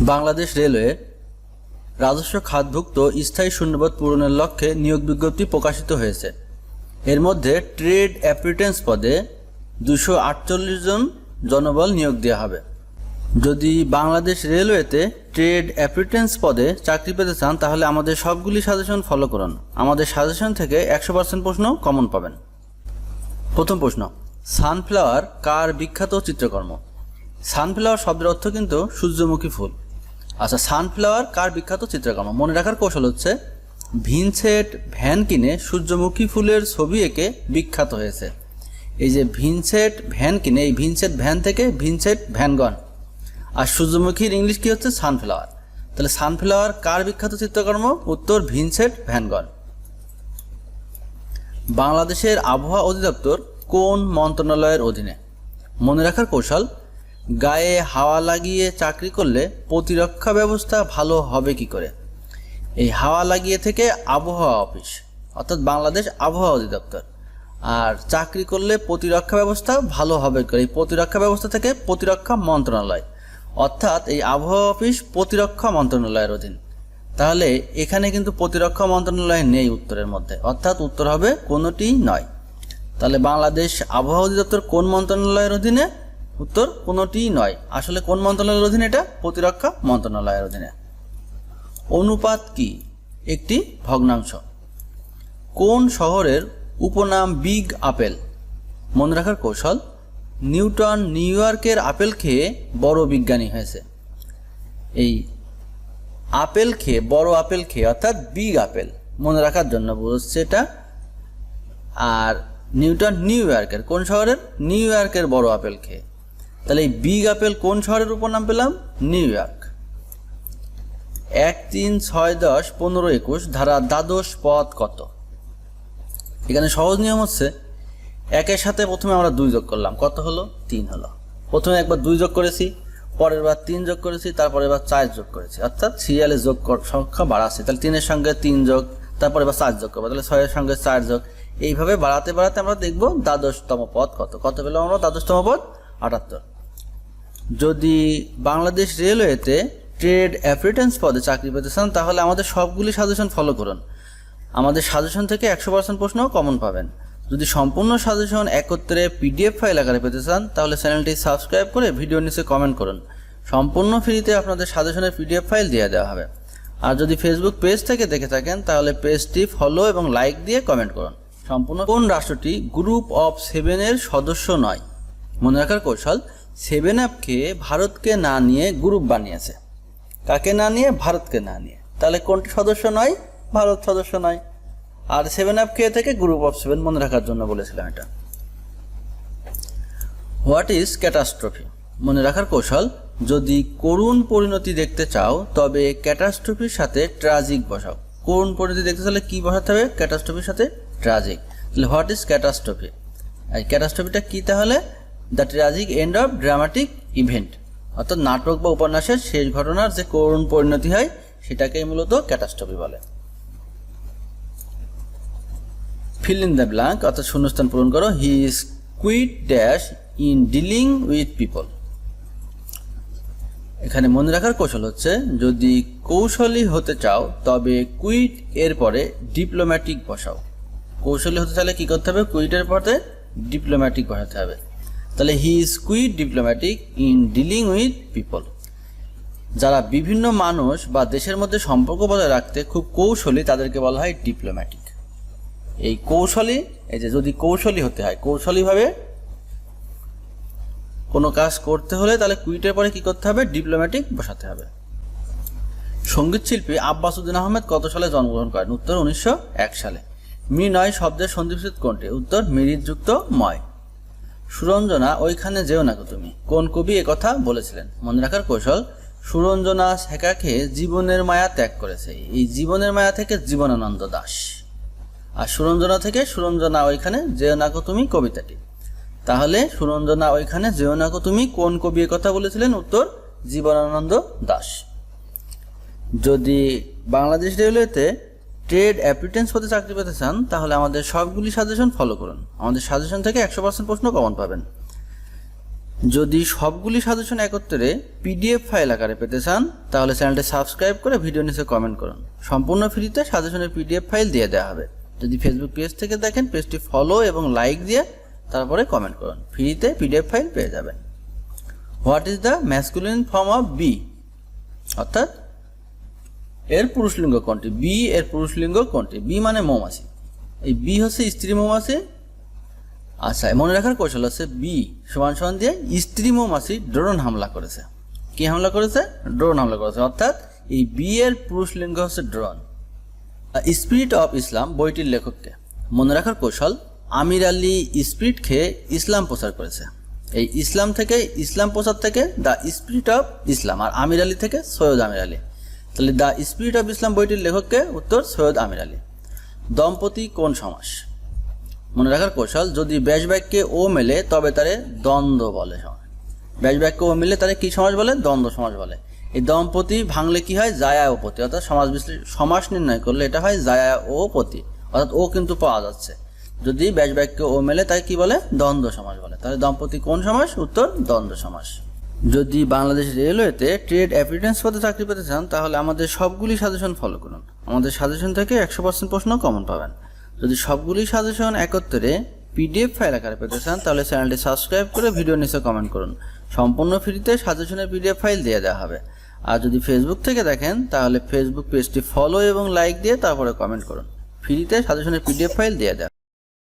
Bangladesh railway রাজস্ব খাতভুক্ত স্থায়ী শূন্যপদ পূরণের লক্ষ্যে নিয়োগ বিজ্ঞপ্তি প্রকাশিত হয়েছে। এর মধ্যে ট্রেড অ্যাপ্রিটেন্স পদে দুশো আটচল্লিশ জন জনবল নিয়োগ দেওয়া হবে। যদি বাংলাদেশ রেলওয়েতে ট্রেড অ্যাপ্রিটেন্স পদে চাকরি পেতে চান, তাহলে আমাদের সবগুলি সাজেশন ফলো করুন। আমাদের সাজেশন থেকে একশো পার্সেন্ট প্রশ্ন কমন পাবেন। প্রথম প্রশ্ন, সানফ্লাওয়ার কার বিখ্যাত চিত্রকর্ম? সানফ্লাওয়ার শব্দের অর্থ কিন্তু সূর্যমুখী ফুল। আচ্ছা সানফ্লাওয়ার কার বিখ্যাত চিত্রকর্ম? মনে রাখার কৌশল হচ্ছে ভিনসেট ভ্যান কিনে সূর্যমুখী ফুলের ছবি এঁকে বিখ্যাত হয়েছে। এই যে ভিনসেট ভ্যান কিনে এই ভিনসেট ভ্যান থেকে ভিনসেট ভ্যানগন আর সূর্যমুখীর ইংলিশ কি হচ্ছে? সানফ্লাওয়ার তাহলে সানফ্লাওয়ার কার বিখ্যাত চিত্রকর্ম? উত্তর ভিনসেট ভ্যানগন বাংলাদেশের আবহাওয়া অধিদপ্তর কোন মন্ত্রণালয়ের অধীনে? মনে রাখার কৌশল গায়ে হাওয়া লাগিয়ে চাকরি করলে প্রতিরক্ষা ব্যবস্থা ভালো হবে কি করে? এই হাওয়া লাগিয়ে থেকে আবহাওয়া অফিস, অর্থাৎ বাংলাদেশ আবহাওয়া অধিদপ্তর। আর চাকরি করলে প্রতিরক্ষা ব্যবস্থা ভালো হবে করে? এই প্রতিরক্ষা ব্যবস্থা থেকে প্রতিরক্ষা মন্ত্রণালয়, অর্থাৎ এই আবহাওয়া অফিস প্রতিরক্ষা মন্ত্রণালয়ের অধীন। তাহলে এখানে কিন্তু প্রতিরক্ষা মন্ত্রণালয় নেই উত্তরের মধ্যে, অর্থাৎ উত্তর হবে কোনোটি নয়। তাহলে বাংলাদেশ আবহাওয়া অধিদপ্তর কোন মন্ত্রণালয়ের অধীনে? উত্তর কোনোটিই নয়। আসলে কোন মন্ত্রণালয়ের অধীনে এটা? প্রতিরক্ষা মন্ত্রণালয়ের অধীনে। অনুপাত কি? একটি ভগ্নাংশ। কোন শহরের উপনাম বিগ আপেল? মনে রাখার কৌশল, নিউটন নিউ ইয়র্কের আপেল খেয়ে বড় বিজ্ঞানী হয়েছে। এই আপেল খেয়ে, বড় আপেল খেয়ে, অর্থাৎ বিগ আপেল। মনে রাখার জন্য বলছে এটা। আর নিউটন নিউ ইয়র্কের, কোন শহরের? নিউ ইয়র্কের বড় আপেল খেয়ে। তাহলে এই বিগ আপেল কোন শহরের উপর নাম পেলাম? নিউ ইয়র্ক এক তিন ছয় দশ পনেরো একুশ ধারা দ্বাদশ পদ কত? এখানে সহজ নিয়ম হচ্ছে একের সাথে প্রথমে আমরা দুই যোগ করলাম। কত হলো? তিন হলো। প্রথমে একবার দুই যোগ করেছি, পরের বার তিন যোগ করেছি তারপরে এবার চার যোগ করেছি। অর্থাৎ সিরিয়ালে যোগ কর- সংখ্যা বাড়াচ্ছে। তাহলে তিনের সঙ্গে তিন যোগ তারপরে এবার চার যোগ করব। তাহলে ছয়ের সঙ্গে চার যোগ। এইভাবে বাড়াতে বাড়াতে আমরা দেখব দ্বাদশতম পদ কত? কত পেলাম আমরা? দ্বাদশতম পদ আটাত্তর। যদি বাংলাদেশ রেলওয়েতে ট্রেড অ্যাপ্রিটেন্স পদে চাকরি পেতে চান, তাহলে আমাদের সবগুলি সাজেশন ফলো করুন। আমাদের সাজেশন থেকে একশো পার্সেন্ট প্রশ্ন কমন পাবেন। যদি সম্পূর্ণ সাজেশন একত্রে পিডিএফ ফাইল আকারে পেতে চান, তাহলে চ্যানেলটি সাবস্ক্রাইব করে ভিডিওর নিচে কমেন্ট করুন। সম্পূর্ণ ফ্রিতে আপনাদের সাজেশনের পিডিএফ ফাইল দিয়ে দেওয়া হবে। আর যদি ফেসবুক পেজ থেকে দেখে থাকেন, তাহলে পেজটি ফলো এবং লাইক দিয়ে কমেন্ট করুন। সম্পূর্ণ কোন রাষ্ট্রটি গ্রুপ অফ সেভেনের সদস্য নয়? মনে রাখার কৌশল সেভেন আপকে ভারতকে না নিয়ে গ্রুপ বানিয়েছে। কাকে না নিয়ে? ভারতকে না নিয়ে। তাহলে কোনটি সদস্য নয়? ভারত সদস্য নয়। আর সেভেন আপ কে থেকে গ্রুপ অফ সেভেন মনে রাখার জন্য বলেছিলাম এটা। What is catastrophe? মনে রাখার কৌশল, যদি করুণ পরিণতি দেখতে চাও, তবে ক্যাটাস্ট্রফির সাথে ট্রাজিক বসাও। করুণ পরিণতি দেখতে চাইলে কি বসাতে হবে? ক্যাটাস্ট্রফির সাথে ট্রাজিক। তাহলে হোয়াট ইজ ক্যাটাস্ট্রফি? ক্যাটাস্ট্রফিটা কি তাহলে? The tragic end of dramatic event, অর্থাৎ নাটক বা উপন্যাসের শেষ ঘটনার যে করুণ পরিণতি হয়, সেটাকেই মূলত ক্যাটাস্ট্রফি বলে। ফিল ইন দ্য ব্ল্যাঙ্ক অর্থাৎ শূন্যস্থান পূরণ করো। He is quite dash in dealing with people এখানে মনে রাখার কৌশল হচ্ছে, যদি কৌশলী হতে চাও, তবে কুইট এর পরে ডিপ্লোম্যাটিক বসাও। কৌশলী হতে চাইলে কি করতে হবে? কুইটের পরে ডিপ্লোম্যাটিক বসাতে হবে। তাহলে he is quite diplomatic in dealing with people যারা বিভিন্ন মানুষ বা দেশের মধ্যে সম্পর্ক বজায় রাখতে খুব কৌশলী তাদেরকে বলা হয় ডিপ্লোম্যাটিক এই কৌশলী, এই যে যদি কৌশলী হতে হয়, কৌশলীভাবে কোনো কাজ করতে হলে তাহলে কুইটের পরে কি করতে হবে? ডিপ্লোম্যাটিক বসাতে হবে। সংগীত শিল্পী আব্বাস উদ্দিন আহমেদ কত সালে জন্মগ্রহণ করেন? উত্তর উনিশশো এক সালে। মি নয় শব্দের সন্ধিবিচ্ছেদ কোনটি উত্তর মিরিতযুক্ত ময়। সুরঞ্জনা, ওইখানে যেও না তুমি। কোন কবি কথা বলেছিলেন? মনে রাখার কৌশল, সুরঞ্জনা শেখা খেয়ে জীবনের মায়া ত্যাগ করেছে। এই জীবনের মায়া থেকে জীবনানন্দ দাস। আর সুরঞ্জনা থেকে সুরঞ্জনা ওইখানে যেও না তুমি কবিতাটি। তাহলে সুরঞ্জনা ওইখানে যেও না তুমি কোন কবি কথা বলেছিলেন? উত্তর, জীবনানন্দ দাস। যদি বাংলাদেশ রেলওয়েতে ট্রেড অ্যাপ্রিটেন্স পদে চাকরি পেতে চান, তাহলে আমাদের সবগুলি সাজেশন ফলো করুন। আমাদের সাজেশন থেকে একশো পার্সেন্ট প্রশ্ন কমন পাবেন। যদি সবগুলি সাজেশন একত্রে পিডিএফ ফাইল আকারে পেতে চান, তাহলে চ্যানেলটি সাবস্ক্রাইব করে ভিডিও নিচে কমেন্ট করুন। সম্পূর্ণ ফ্রিতে সাজেশনের পিডিএফ ফাইল দিয়ে দেওয়া হবে। যদি ফেসবুক পেজ থেকে দেখেন পেজটি ফলো এবং লাইক দিয়ে তারপরে কমেন্ট করুন। ফ্রিতে পিডিএফ ফাইল পেয়ে যাবেন। What is the masculine form of B অর্থাৎ এর পুরুষলিঙ্গ কোনটি? বি এর পুরুষলিঙ্গ কোনটি? বি মানে মৌমাছি। এই বি হচ্ছে স্ত্রী মৌমাছি। আচ্ছা মনে রাখার কৌশল আছে বি সমান সমান দিয়ে স্ত্রী মৌমাছি ড্রোন হামলা করেছে। কি হামলা করেছে? ড্রোন হামলা করেছে। অর্থাৎ এই বি এর পুরুষলিঙ্গ হচ্ছে ড্রোন। স্পিরিট অফ ইসলাম বইটির লেখককে মনে রাখার কৌশল, আমির আলী স্পিরিট খেয়ে ইসলাম প্রচার করেছে। এই ইসলাম থেকে, ইসলাম প্রচার থেকে দ্য স্পিরিট অফ ইসলাম, আর আমির আলী থেকে সৈয়দ আমির আলী। তাহলে দ্য স্পিরিট অফ ইসলাম বইটির লেখককে উত্তর সৈয়দ আমির আলী। দম্পতি কোন সমাস? মনে রাখার কৌশল, যদি ব্যাস বাক্যে ও মেলে, তবে তারে দ্বন্দ্ব বলে সমাস। ব্যাস বাক্যে ও মিলে তারে কি সমাজ বলে? দ্বন্দ্ব সমাজ বলে। এই দম্পতি ভাঙলে কি হয়? জায়া ও পতি। অর্থাৎ সমাজ বিশ্লেষণ সমাস নির্ণয় করলে এটা হয় জায়া ও পতি। অর্থাৎ ও কিন্তু পাওয়া যাচ্ছে। যদি ব্যাস বাক্যে ও মেলে তাই কি বলে? দ্বন্দ্ব সমাস বলে। তাহলে দম্পতি কোন সমাস? উত্তর দ্বন্দ্ব সমাস। যদি বাংলাদেশ রেলওয়েতে ট্রেড অ্যাপিটেন্স পদে চাকরি পেতে চান, তাহলে আমাদের সবগুলি সাজেশন ফলো করুন। আমাদের সাজেশন থেকে একশো পার্সেন্ট প্রশ্ন কমন পাবেন। যদি সবগুলি সাজেশন একত্রে পিডিএফ ফাইল আকারে পেতে চান, তাহলে চ্যানেলটি সাবস্ক্রাইব করে ভিডিও নিচে কমেন্ট করুন। সম্পূর্ণ ফ্রিতে সাজেশনের পিডিএফ ফাইল দিয়ে দেওয়া হবে। আর যদি ফেসবুক থেকে দেখেন, তাহলে ফেসবুক পেজটি ফলো এবং লাইক দিয়ে তারপরে কমেন্ট করুন। ফ্রিতে সাজেশনের পিডিএফ ফাইল দিয়ে দেওয়া